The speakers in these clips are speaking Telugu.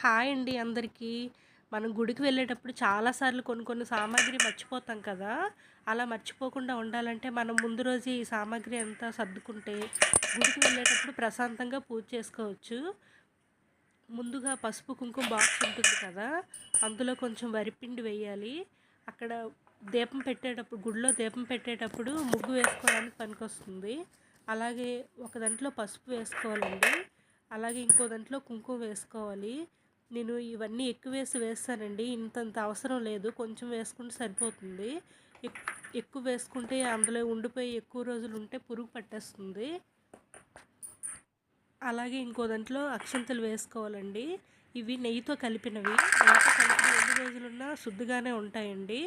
హాయ్ అండి అందరికీ. మనం గుడికి వెళ్ళేటప్పుడు చాలా సార్లు కొన్ని కొన్ని సామాగ్రి మర్చిపోతాం కదా! అలా మర్చిపోకుండా ఉండాలంటే మనం ముందు రోజు ఈ సామాగ్రి అంతా సర్దుకుంటే గుడికి వెళ్ళేటప్పుడు ప్రశాంతంగా పూజ చేసుకోవచ్చు. ముందుగా పసుపు, కుంకుమ బాక్స్ ఉంటుంది కదా! అందులో కొంచెం వరిపిండి వేయాలి. అక్కడ దీపం పెట్టేటప్పుడు గుడిలో దీపం పెట్టేటప్పుడు ముగ్గు వేసుకోవడానికి పనికొస్తుంది. అలాగే ఒక దాంట్లో పసుపు వేసుకోవాలండి. అలాగే ఇంకో దాంట్లో కుంకుమ వేసుకోవాలి. నేను ఇవన్నీ ఎక్కువ వేసి వేస్తానండి. ఇంతంత అవసరం లేదు. కొంచెం వేసుకుంటే సరిపోతుంది. ఎక్ ఎక్కువ వేసుకుంటే అందులో ఉండిపోయి ఎక్కువ రోజులు ఉంటే పురుగు పట్టేస్తుంది. అలాగే ఇంకో దాంట్లో అక్షంతలు వేసుకోవాలండి. ఇవి నెయ్యితో కలిపినవి. నెయ్యితో కలిపిన ఎన్ని రోజులున్నా శుద్ధిగానే ఉంటాయండి.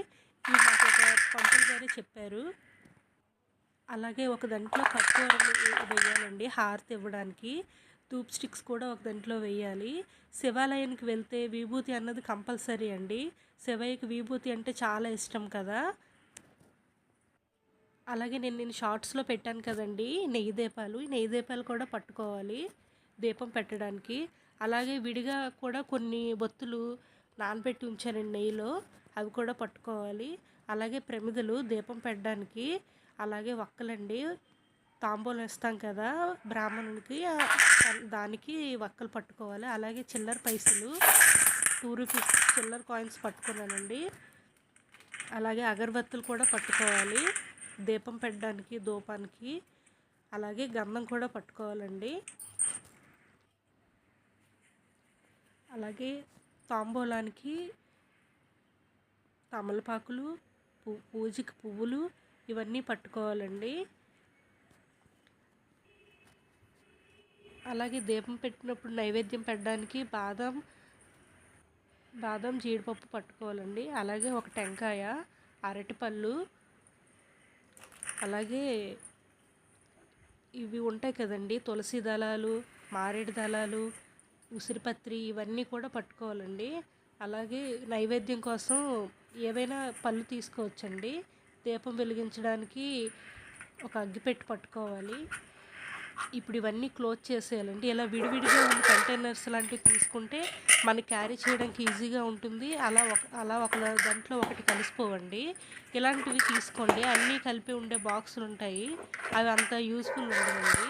ఇవి నాకు ఒక పంపులు గారే చెప్పారు. అలాగే ఒక దాంట్లో కర్పూరం వేయాలండి హారతి ఇవ్వడానికి. ధూప్ స్టిక్స్ కూడా ఒక దాంట్లో వేయాలి. శివాలయానికి వెళ్తే విభూతి అన్నది కంపల్సరీ అండి. శివయ్యకి విభూతి అంటే చాలా ఇష్టం కదా! అలాగే నేను నేను షార్ట్స్‌లో పెట్టాను కదండీ! నెయ్యి దీపాలు. ఈ నెయ్యి దీపాలు కూడా పట్టుకోవాలి దీపం పెట్టడానికి. అలాగే విడిగా కూడా కొన్ని బొత్తులు నానబెట్టి ఉంచానండి నెయ్యిలో. అవి కూడా పట్టుకోవాలి. అలాగే ప్రమిదలు దీపం పెట్టడానికి. అలాగే వక్కలండి. తాంబూలం ఇస్తాం కదా! బ్రాహ్మణునికి దానికి వక్కలు పట్టుకోవాలి. అలాగే చిల్లర పైసలు టూ రూపీస్ చిల్లర కాయిన్స్ పట్టుకున్నానండి. అలాగే అగరబత్తులు కూడా పట్టుకోవాలి. దీపం పెట్టడానికి, దూపానికి అలాగే గంధం కూడా పట్టుకోవాలండి. అలాగే తాంబూలానికి తమలపాకులు, పూ పూజకి పువ్వులు ఇవన్నీ పట్టుకోవాలండి. అలాగే దీపం పెట్టినప్పుడు నైవేద్యం పెట్టడానికి బాదం బాదం, జీడిపప్పు పట్టుకోవాలండి. అలాగే ఒక టెంకాయ, అరటిపళ్ళు అలాగే ఇవి ఉంటాయి కదండీ! తులసి దళాలు, మారేడు దళాలు, ఉసిరిపత్రి ఇవన్నీ కూడా పట్టుకోవాలండి. అలాగే నైవేద్యం కోసం ఏవైనా పళ్ళు తీసుకోవచ్చండి. దీపం వెలిగించడానికి ఒక అగ్గిపెట్టె పట్టుకోవాలి. ఇప్పుడు ఇవన్నీ క్లోజ్ చేసేయాలండి. ఇలా విడివిడిగా ఉన్న కంటైనర్స్ లాంటివి తీసుకుంటే మనకి క్యారీ చేయడానికి ఈజీగా ఉంటుంది. అలా ఒక అలా ఒక దాంట్లో ఒకటి కలిసిపోవండి. ఇలాంటివి తీసుకోండి. అన్నీ కలిపి ఉండే బాక్సులు ఉంటాయి. అవి అంత యూస్ఫుల్ ఉండవండి.